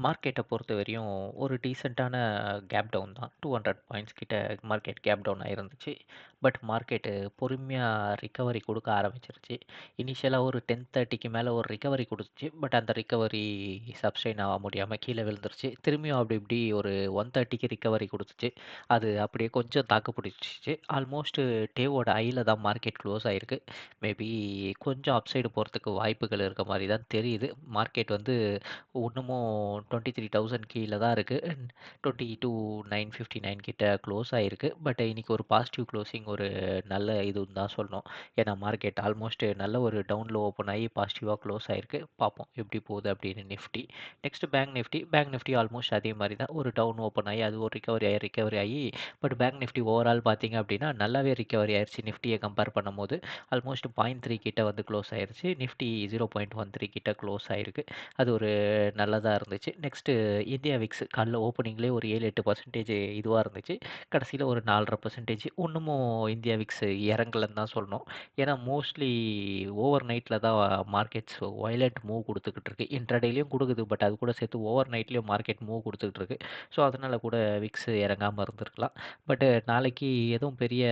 மார்க்கெட்ட பொறுத்தவரையும் ஒரு டீசென்ட்டான gap down தான். 200 பாயிண்ட்ஸ் கிட்ட மார்க்கெட் கேப் டவுன் ஆயிருந்துச்சு. பட் மார்க்கெட்டு பொறுமையா ரிகவரி குடுக்க ஆரம்பிச்சிருச்சு இனிஷியலா ஒரு 10:30க்கு மேல ஒரு ரிகவரி குடுத்துச்சு. பட் அந்த ரிகவரி சப்ஸ்டெயின் ஆக முடியாம கீழ விழுந்துருச்சு. திரும்பியும் அப்படி இப்படி ஒரு 130க்கு ரிகவரி குடுத்துச்சு. அது அப்படியே கொஞ்சம் தாக்கு பிடிச்சிச்சு. ஆல்மோஸ்ட் டேவோட ஹைல தான் மார்க்கெட் க்ளோஸ் ஆயிருக்கு. மேபி கொஞ்சம் அப்சைடு போறதுக்கு வாய்ப்புகள் இருக்க மாரி தான் தெரியுது. மார்க்கெட் வந்து இன்னமும் டுவெண்ட்டி த்ரீ தௌசண்ட் கீழே தான் இருக்கு. 22,959 கிட்ட க்ளோஸ் ஆகிருக்கு பட் இன்றைக்கி ஒரு பாசிட்டிவ் க்ளோஸிங் ஒரு நல்ல இதுன்னு தான் சொல்லணும். ஏன்னா மார்க்கெட் ஆல்மோஸ்ட் நல்ல ஒரு டவுனில் ஓப்பன் ஆகி பாசிட்டிவாக க்ளோஸ் ஆகிருக்கு பார்ப்போம் எப்படி போகுது அப்படின்னு Nifty. Next bank Nifty. Bank Nifty almost அதே மாதிரி தான். ஒரு டவுன் ஓப்பன் ஆகி அது ஒரு ரிகவரி ஆகி ரிகவரி ஆகி பட் பேங்க் நிஃப்டி ஓவரால் பார்த்தீங்க அப்படின்னா நல்லாவே ரிகவரி ஆயிருச்சு. நிஃப்டியை கம்பேர் பண்ணும்போது ஆல்மோஸ்ட் 0.3 கிட்ட வந்து க்ளோஸ் ஆயிடுச்சு நிஃப்டி 0.13 கிட்ட க்ளோஸ் ஆயிருக்கு. அது ஒரு நல்லதாக இருந்துச்சு. நெக்ஸ்ட்டு இந்தியா விக்ஸ் காலைல ஓப்பனிங்லேயே ஒரு ஏழு எட்டு பர்சன்டேஜ் இதுவாக இருந்துச்சு. கடைசியில் ஒரு 4.5% இன்னமும் இந்தியா விக்ஸ் இறங்கலன்னு தான் சொல்லணும். ஏன்னா மோஸ்ட்லி ஓவர் நைட்டில் தான் மார்க்கெட்ஸ் வயலண்ட் மூவ் கொடுத்துக்கிட்டு இருக்கு. இன்ட்ரடேலையும் கொடுக்குது பட் அது கூட சேர்த்து ஓவர் நைட்லேயும் மார்க்கெட் மூவ் கொடுத்துக்கிட்டு இருக்கு. ஸோ அதனால் கூட விக்ஸ் இறங்காமல் இருந்திருக்கலாம். பட் நாளைக்கு எதுவும் பெரிய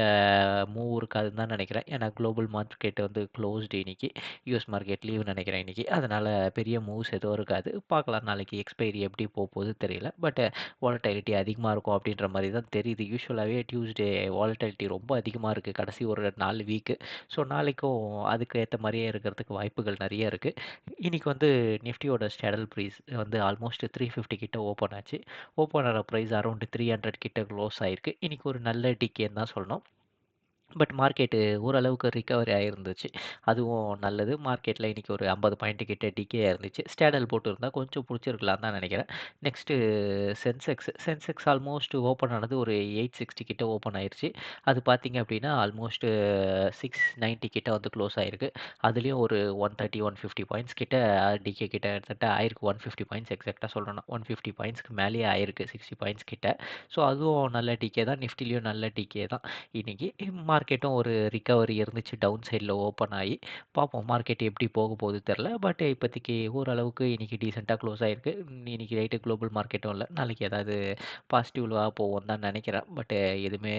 மூவ் இருக்காதுன்னு தான் நினைக்கிறேன் ஏன்னா குளோபல் மார்க்கெட் வந்து க்ளோஸ்டு இன்னைக்கு. யூஎஸ் மார்க்கெட் லீவ் நினைக்கிறேன் இன்னைக்கு. அதனால் பெரிய மூவ்ஸ் எதுவும் இருக்காது. பார்க்கலாம் நாளைக்கு எக்ஸ்பைரி எப்படி போகுது தெரியல. பட் வாலட்டிலிட்டி அதிகமாக இருக்கும் அப்படின்ற மாதிரி தான் தெரியுது. யூஸ்வலாகவே டியூஸ்டே வாலட்டிலிட்டி ரொம்ப அதிகமாக இருக்குது கடைசி ஒரு நாலு வீக்கு. ஸோ நாளைக்கும் அதுக்கு ஏற்ற மாதிரியே இருக்கிறதுக்கு வாய்ப்புகள் நிறைய இருக்குது இன்றைக்கி வந்து நிஃப்டியோட ஸ்டேடல் ப்ரைஸ் வந்து ஆல்மோஸ்ட் 350 கிட்ட ஓப்பன் ஆச்சு. ஓப்பன் ஆகிற ப்ரைஸ் அரௌண்ட் த்ரீ ஹண்ட்ரட் கிட்ட க்ளோஸ் ஆயிருக்கு. இன்னைக்கு ஒரு நல்ல டிக்கேன்னு தான் சொல்லணும். பட் மார்க்கெட்டு ஓரளவுக்கு ரிகவரி ஆகிருந்துச்சு அதுவும் நல்லது. மார்க்கெட்டில் இன்றைக்கி ஒரு 50 பாயிண்ட் கிட்ட டிகே ஆயிருந்துச்சு. ஸ்டேடல் போட்டுருந்தா கொஞ்சம் பிடிச்சிருக்கலாம் தான் நினைக்கிறேன் next Sensex. Sensex almost open ஆனது ஒரு 860 கிட்ட ஓப்பன் ஆயிடுச்சு அது பார்த்திங்க அப்படின்னா ஆல்மோஸ்ட் 690 கிட்ட வந்து க்ளோஸ் ஆயிருக்கு. அதுலேயும் ஒரு 130, 150 பாயிண்ட்ஸ் கிட்ட டிகே கிட்ட கிட்டத்தட்ட ஆயிருக்கு. 150 பாயிண்ட்ஸ் எக்ஸாக்ட்டா சொல்லணும்னா. 150 பாயிண்ட்ஸ்க்கு மேலேயே ஆயிருக்கு. 60 பாயிண்ட்ஸ் கிட்ட. ஸோ அதுவும் நல்ல டிகே தான். நிஃப்டிலையும் நல்ல டிகே தான். இன்றைக்கி மார்க்கெட்டும் ஒரு ரிக்கவரி இருந்துச்சு. டவுன் சைடில் ஓப்பன் ஆகி. பார்ப்போம் மார்க்கெட் எப்படி போக போகுது தெரில பட் இப்போதைக்கு ஓரளவுக்கு இன்றைக்கி டீசெண்டாக க்ளோஸ் ஆகிருக்கு இன்னைக்கு ரைட்டு குளோபல் மார்க்கெட்டும் இல்லை நாளைக்கு ஏதாவது பாசிட்டிவ்லாக போவோம் தான் நினைக்கிறேன் பட் எதுவுமே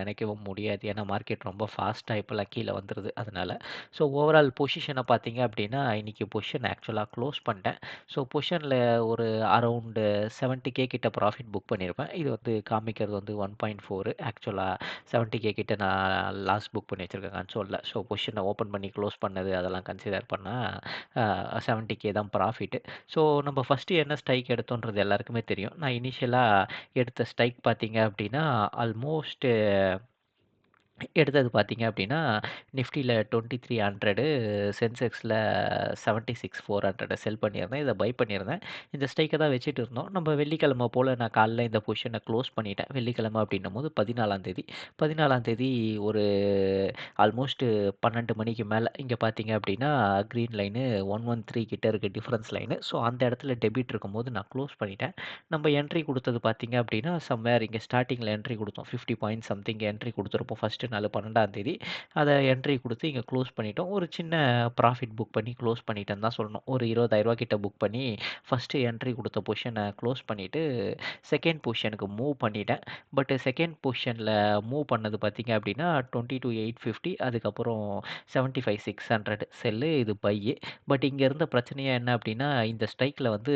நினைக்கவும் முடியாது. ஏன்னா மார்க்கெட் ரொம்ப ஃபாஸ்ட்டாக இப்போல்லாம் கீழே வந்துடுது அதனால் ஸோ ஓவரால் பொசிஷனை பார்த்தீங்க அப்படின்னா இன்றைக்கி பொசிஷன் ஆக்சுவலாக க்ளோஸ் பண்ணிட்டேன். ஸோ பொசிஷனில் ஒரு அரவுண்டு செவன்ட்டி கே கிட்ட ப்ராஃபிட் புக் பண்ணியிருப்பேன். இது வந்து காமிக்கிறது வந்து ஒன் பாயிண்ட் ஃபோரு ஆக்சுவலாக செவன்ட்டி கே கிட்ட நான் லாஸ்ட் புக் பண்ணி வச்சிருக்கேன் கன்சோலில் ஸோ பொசிஷனை ஓப்பன் பண்ணி க்ளோஸ் பண்ணது அதெல்லாம் கன்சிடர் பண்ணால் செவன்ட்டி கே தான் ப்ராஃபிட்டு ஸோ நம்ம ஃபஸ்ட்டு என்ன ஸ்ட்ரைக் எடுத்தோன்றது எல்லாருக்குமே தெரியும். நான் இனிஷியலாக எடுத்த ஸ்ட்ரைக் பார்த்தீங்க அப்படின்னா ஆல்மோஸ்ட்டு எடுத்தது பார்த்தீங்க அப்படின்னா நிஃப்டில 2300 ஃபோர் 76,400 செல் பண்ணியிருந்தேன். இத பை பண்ணியிருந்தேன். இந்த ஸ்ட்ரைக்க தான் வச்சுட்டு இருந்தோம். நம்ம வெள்ளிக்கிழமை போல நான் காலைல இந்த பொசிஷன க்ளோஸ் பண்ணிட்டேன். வெள்ளிக்கிழமை அப்படின்னும்போது 14ஆம் தேதி. 14ஆம் தேதி ஒரு ஆல்மோஸ்ட் 12 மணிக்கு மேல இங்க பார்த்தீங்க அப்படின்னா கிரீன் லைனு 113 கிட்ட இருக்கு டிஃபரன்ஸ் லைனு. ஸோ அந்த இடத்துல டெபிட் இருக்கும்போது நான் க்ளோஸ் பண்ணிட்டேன். நம்ம என்ட்ரி குடுத்தது பார்த்தீங்க அப்படின்னா சம்வேர் இங்க ஸ்டார்ட்டிங்ல என்ட்ரி குடுத்தோம். 50 பாயிண்ட் சம்திங் என்ட்ரி கொடுத்துருப்போம் ஃபர்ஸ்ட்டு நாலு பன்னெண்டாம் தேதி. அதை என்ட்ரி கொடுத்து இங்கே க்ளோஸ் பண்ணிட்டோம். ஒரு சின்ன ப்ராஃபிட் புக் பண்ணி க்ளோஸ் பண்ணிட்டேன்னு தான் சொல்லணும். ஒரு இருபதாயிரரூவா கிட்ட புக் பண்ணி ஃபர்ஸ்ட்டு என்ட்ரி கொடுத்த பொசிஷனை க்ளோஸ் பண்ணிவிட்டு செகண்ட் பொசிஷனுக்கு மூவ் பண்ணிட்டேன். பட் செகண்ட் பொசிஷனில் மூவ் பண்ணது பார்த்தீங்க அப்படின்னா 22,850 அதுக்கப்புறம் 75,600 செல்லு இது பையு. பட் இங்கே இருந்த பிரச்சனையாக என்ன அப்படின்னா இந்த ஸ்ட்ரைக்கில் வந்து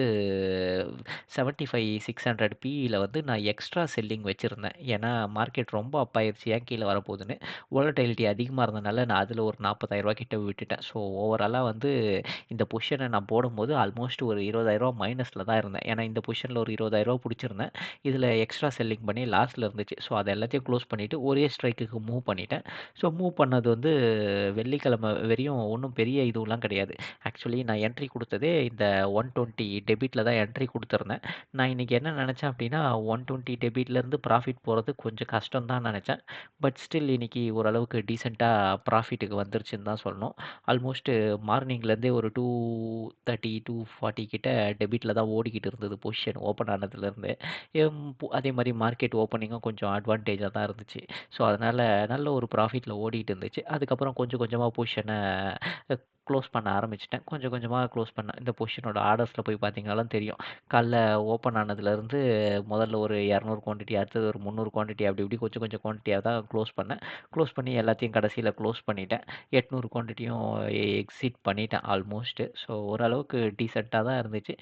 செவன்ட்டி ஃபைவ் சிக்ஸ் ஹண்ட்ரட் பியில் வந்து நான் எக்ஸ்ட்ரா செல்லிங் வச்சுருந்தேன் ஏன்னா மார்க்கெட் ரொம்ப அப்பாயிருச்சு ஏன் ஏன் வரப்போகுது வரப்போகுதுன்னு. வாலடைலிட்டி அதிகமாக இருந்தனால நான் அதில் ஒரு நாற்பதாயிரரூவா கிட்ட விட்டுட்டேன். ஸோ ஓவராலாக வந்து இந்த பொஷனை நான் போடும்போது ஆல்மோஸ்ட் ஒரு இருபதாயிரரூவா மைனஸில் தான் இருந்தேன். ஏன்னா இந்த பொஷனில் ஒரு இருபதாயிரரூவா பிடிச்சிருந்தேன் இதில் எக்ஸ்ட்ரா செல்லிங் பண்ணி லாஸ்ட்டில் இருந்துச்சு. ஸோ அதை எல்லாத்தையும் க்ளோஸ் பண்ணிவிட்டு ஒரே ஸ்ட்ரைக்குக்கு மூவ் பண்ணிட்டேன். ஸோ மூவ் பண்ணது வந்து வெள்ளிக்கிழமை வரையும் ஒன்றும் பெரிய இதுவெலாம் கிடையாது. ஆக்சுவலி நான் என்ட்ரி கொடுத்ததே இந்த ஒன் டுவெண்ட்டி டெபிட்டில் தான் என்ட்ரி கொடுத்துருந்தேன் நான் இன்னைக்கு என்ன நினச்சேன் அப்படின்னா ஒன் டுவெண்ட்டி டெபிட்லேருந்து ப்ராஃபிட் போகிறது கொஞ்சம் கஷ்டம் தான் நினச்சேன் பட் ஸ்டில் இன்னைக்கு ஓரளவுக்கு டீசெண்டாக ப்ராஃபிட்டுக்கு வந்துருச்சுன்னு தான் சொல்லணும். ஆல்மோஸ்ட்டு மார்னிங்லேருந்தே ஒரு 230, 240 கிட்ட டெபிட்டில் தான் ஓடிக்கிட்டு இருந்தது பொசிஷன் ஓப்பன் ஆனதுலேருந்து. அதே மாதிரி மார்க்கெட் ஓப்பனிங்கும் கொஞ்சம் அட்வான்டேஜாக தான் இருந்துச்சு. ஸோ அதனால் நல்ல ஒரு ப்ராஃபிட்டில் ஓடிட்டு இருந்துச்சு. அதுக்கப்புறம் கொஞ்சம் கொஞ்சமாக பொசிஷனை க்ளோஸ் பண்ண ஆரம்பிச்சிட்டேன். கொஞ்சம் கொஞ்சமாக க்ளோஸ் பண்ணேன் இந்த பொசிஷனோட ஆர்டர்ஸில் போய் பார்த்தீங்கனாலும் தெரியும். காலைல ஓப்பன் ஆனதுலேருந்து முதல்ல ஒரு இரநூறு குவான்டிட்டி அடுத்தது ஒரு முந்நூறு குவான்டிட்டி அப்படி இப்படி கொஞ்சம் கொஞ்சம் குவான்டிட்டியாக தான் க்ளோஸ் பண்ணேன். க்ளோஸ் பண்ணி எல்லாத்தையும் கடைசியில் க்ளோஸ் பண்ணிட்டேன். எட்நூறு குவான்டிட்டியும் எக்ஸிட் பண்ணிட்டேன் ஆல்மோஸ்ட்டு ஸோ ஓரளவுக்கு டீசெண்டாக தான் இருந்துச்சு.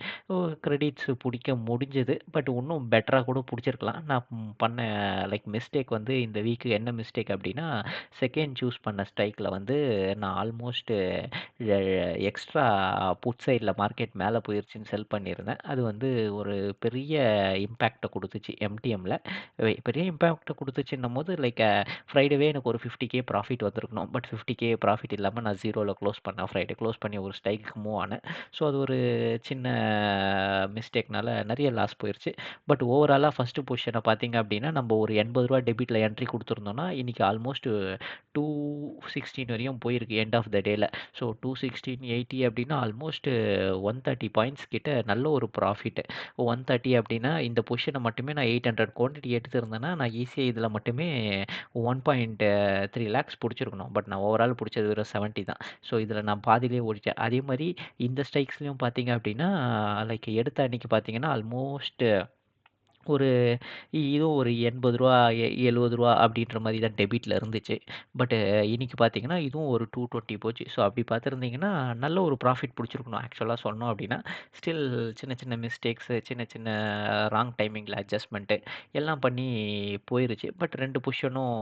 க்ரெடிட்ஸ் பிடிக்க முடிஞ்சது. பட் இன்னும் பெட்டராக கூட பிடிச்சிருக்கலாம். நான் பண்ண லைக் மிஸ்டேக் வந்து இந்த வீக்கு என்ன மிஸ்டேக் அப்படின்னா செகண்ட் சூஸ் பண்ண ஸ்ட்ரைக்கில் வந்து நான் ஆல்மோஸ்ட்டு எக்ஸ்ட்ரா புட் சைடில் மார்க்கெட் மேலே போயிருச்சுன்னு செல் பண்ணியிருந்தேன். அது வந்து ஒரு பெரிய இம்பேக்டை கொடுத்துச்சு எம்டிஎம்மில் பெரிய இம்பேக்டை கொடுத்துச்சுன்னும் போது லைக் ஃப்ரைடேவே எனக்கு ஒரு ஃபிஃப்டி கே ப்ராஃபிட் வந்திருக்கணும். பட் ஃபிஃப்டி கே ப்ராஃபிட் இல்லாமல் நான் ஜீரோவில் க்ளோஸ் பண்ணேன். ஃப்ரைடே க்ளோஸ் பண்ணி ஒரு ஸ்ட்ரைக்கு மூவ் ஆனேன். ஸோ அது ஒரு சின்ன மிஸ்டேக்னால நிறைய லாஸ் போயிருச்சு. பட் ஓவராலாக ஃபஸ்ட்டு பொசிஷனை பார்த்தீங்க அப்படின்னா நம்ம ஒரு எண்பது ரூபா டெபிட்டில் என்ட்ரி கொடுத்துருந்தோம்னா இன்றைக்கி ஆல்மோஸ்ட் டூ சிக்ஸ்டீன் வரையும் போயிருக்கு எண்ட் ஆஃப் த டேயில் ஸோ டூ சிக்ஸ்டீன் எயிட்டி அப்படின்னா ஆல்மோஸ்ட் ஒன் தேர்ட்டி பாயிண்ட்ஸ் கிட்ட நல்ல ஒரு ப்ராஃபிட்டு ஒன் தேர்ட்டி அப்படின்னா இந்த பொசிஷனை மட்டுமே நான் எயிட் ஹண்ட்ரட் குவான்டிட்டி எடுத்திருந்தேன்னா நான் ஈஸியாக இதில் மட்டுமே ஒன் பாயிண்ட் த்ரீ லேக்ஸ் பிடிச்சிருக்கணும். பட் நான் ஓவரால் பிடிச்சது வெறும் செவன்ட்டி தான். ஸோ இதில் நான் பாதியிலே ஓடிச்சேன் அதே மாதிரி இந்த ஸ்ட்ரைக்ஸ்லையும் பார்த்தீங்க அப்படின்னா லைக் எடுத்த அன்றைக்கி பார்த்தீங்கன்னா ஆல்மோஸ்ட்டு ஒரு இதுவும் ஒரு எண்பது ரூபா எ எழுபது ரூபா அப்படின்ற மாதிரி தான் டெபிட்டில் இருந்துச்சு. பட்டு இன்றைக்கி பார்த்தீங்கன்னா இதுவும் ஒரு டூ டுவெண்ட்டி போச்சு. ஸோ அப்படி பார்த்துருந்தீங்கன்னா நல்ல ஒரு ப்ராஃபிட் பிடிச்சிருக்கணும் ஆக்சுவலாக சொன்னோம் அப்படின்னா. ஸ்டில் சின்ன சின்ன மிஸ்டேக்ஸு சின்ன சின்ன ராங் டைமிங்கில் அட்ஜஸ்ட்மெண்ட்டு எல்லாம் பண்ணி போயிருச்சு. பட் ரெண்டு பொசிஷனும்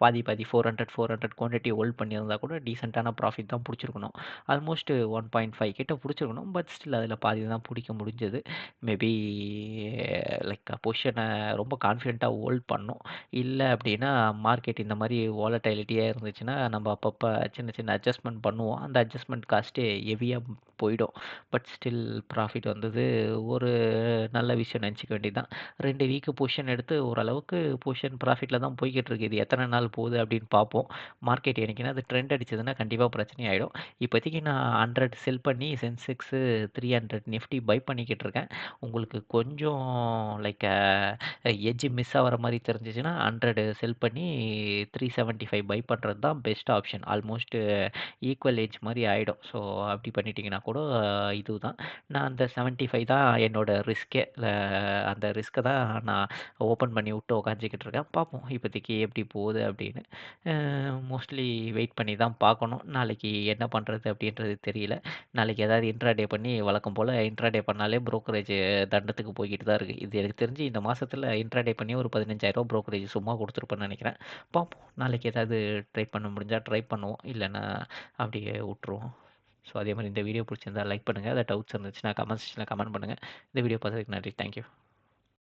பாதி பாதி four hundred four hundred quantity hold பண்ணியிருந்தா கூட டீசெண்டான ப்ராஃபிட் தான் பிடிச்சிருக்கணும். ஆல்மோஸ்ட் ஒன் பாயிண்ட் ஃபைவ் கிட்ட பிடிச்சிருக்கணும். பட் ஸ்டில் அதில் பாதி தான் பிடிக்க முடிஞ்சது. மேபி லைக் பொசிஷனை ரொம்ப கான்ஃபிடென்ட்டாக ஹோல்ட் பண்ணும். இல்லை அப்படின்னா மார்க்கெட் இந்த மாதிரி வாலட்டைலிட்டியாக இருந்துச்சுன்னா நம்ம அப்பப்போ சின்ன சின்ன அட்ஜஸ்ட்மெண்ட் பண்ணுவோம். அந்த அட்ஜஸ்ட்மெண்ட் காஸ்ட்டே ஹெவியாக போயிடும். பட் ஸ்டில் ப்ராஃபிட் வந்தது. ஒரு நல்ல விஷயம் நினச்சிக்க வேண்டியது தான் ரெண்டு வீக்கு பொசிஷன் எடுத்து ஓரளவுக்கு பொசிஷன் ப்ராஃபிட்டில் தான் போய்கிட்டு இருக்கு. இது எத்தனை நாள் போகுது அப்படின்னு பார்ப்போம். மார்க்கெட் எனக்குன்னா அது ட்ரெண்ட் அடிச்சதுன்னா கண்டிப்பாக பிரச்சனை ஆகிடும் இப்போதைக்கு நான் ஹண்ட்ரட் செல் பண்ணி Sensex three hundred Nifty buy பண்ணிக்கிட்டு இருக்கேன். உங்களுக்கு கொஞ்சம் லைக் எட்ஜ் மிஸ் ஆகிற மாதிரி தெரிஞ்சிச்சுன்னா ஹண்ட்ரடு செல் பண்ணி த்ரீ செவன்ட்டி ஃபைவ் பை பண்ணுறது தான் best option almost equal age மாதிரி ஆகிடும் ஸோ அப்படி பண்ணிட்டீங்கன்னா கூட இது தான் நான் அந்த செவன்ட்டி ஃபைவ் தான் என்னோடய ரிஸ்க்கே அந்த ரிஸ்க்கை தான் நான் ஓப்பன் பண்ணி விட்டு உக்காஞ்சிக்கிட்டு இருக்கேன். பார்ப்போம் இப்போதைக்கு எப்படி போகுது அப்படின்னு. மோஸ்ட்லி வெயிட் பண்ணி தான் பார்க்கணும். நாளைக்கு என்ன பண்ணுறது அப்படின்றது தெரியல. நாளைக்கு ஏதாவது இன்ட்ராடே பண்ணி வழக்கம் போல் இன்ட்ராடே பண்ணாலே ப்ரோக்கரேஜ் தண்டத்துக்கு போய்கிட்டு தான் இருக்குது இது எனக்கு தெரிஞ்சு இந்த மாதத்தில் இன்ட்ராடே பண்ணி ஒரு பதினஞ்சாயிரம் ப்ரோக்கரேஜ் சும்மா கொடுத்துருப்பேன்னு நினைக்கிறேன். பார்ப்போம் நாளைக்கு ஏதாவது ட்ரை பண்ண முடிஞ்சால் ட்ரை பண்ணுவோம். இல்லைன்னா அப்படியே விட்ருவோம் ஸோ அதே மாதிரி இந்த வீடியோ பிடிச்சிருந்தா லைக் பண்ணுங்கள் அதை டவுட்ஸ் இருந்துச்சுன்னா கமெண்ட் செக்ஷனில் கமெண்ட் பண்ணுங்கள் இந்த வீடியோ பார்த்ததுக்கு நன்றி. தேங்க்யூ